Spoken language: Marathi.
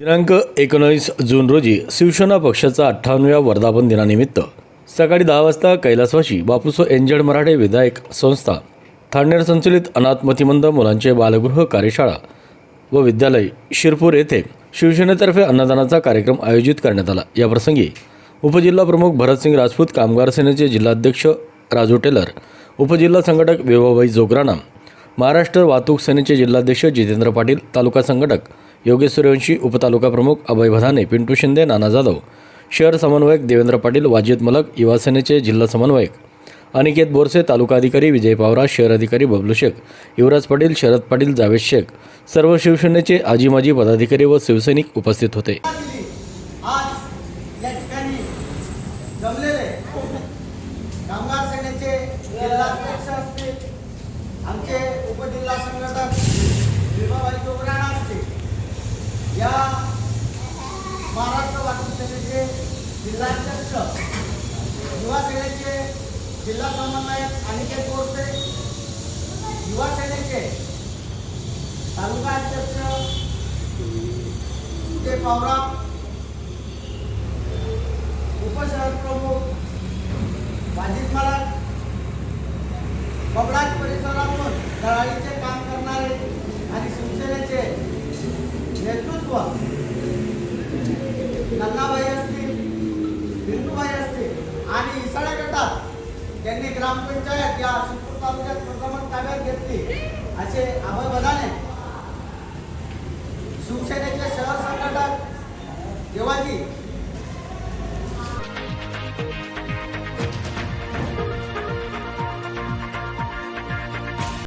दिनांक एकोणीस जून रोजी शिवसेना पक्षाचा अठ्ठावन्नव्या वर्धापन दिनानिमित्त सकाळी दहा वाजता कैलासवाशी बापूसो एंजड मराठे विधायक संस्था ठाणेर संचलित अनाथमतिमंद मुलांचे बालगृह कार्यशाळा व विद्यालय शिरपूर येथे शिवसेनेतर्फे अन्नदानाचा कार्यक्रम आयोजित करण्यात आला. याप्रसंगी उपजिल्हा प्रमुख भरतसिंग राजपूत कामगार सेनेचे जिल्हाध्यक्ष राजू टेलर उपजिल्हा संघटक विभाबाई जोगराणा महाराष्ट्र वाहतूक सेनेचे जिल्हाध्यक्ष जितेंद्र पाटील तालुका संघटक योगेश सूर्यवंशी उपतालुका प्रमुख अभय भदाने पिंटू शिंदे नाना जाधव शहर समन्वयक देवेंद्र पाटील वाजिद मलक युवासेनेचे जिल्हा समन्वयक अनिकेत बोरसे तालुका अधिकारी विजय पावरा शहर अधिकारी बबलू शेख युवराज पाटील शरद पाटील जावेद शेख सर्व शिवसेनेचे आजी माजी पदाधिकारी व शिवसैनिक उपस्थित होते आज या ठिकाणी जमलेले कामगार सेनेचे जिल्हाध्यक्ष असतील आमचे उपजिल्हा संघटक विभाबाई चोपडाणा असतील या महाराष्ट्र वाहतूक सेनेचे जिल्हाध्यक्ष युवा सेनेचे जिल्हा समन्वयक अनिकेत बोरसे युवा सेनेचे तालुका अध्यक्ष ते पावरा उपशहर प्रमुख वाजिद महाराज बबडाज परिसरातून दळाईचे काम करणारे आणि शिवसेनेचे नेतृत्व नन्नाबाई असतील बिंदूबाई असतील आणि इसाळ्या गटात त्यांनी ग्रामपंचायत या शिरपूर तालुक्यात प्रथमच ताब्यात घेतली. असे आभार बदाने शिवसेनेचे शहर संघटक देवाजी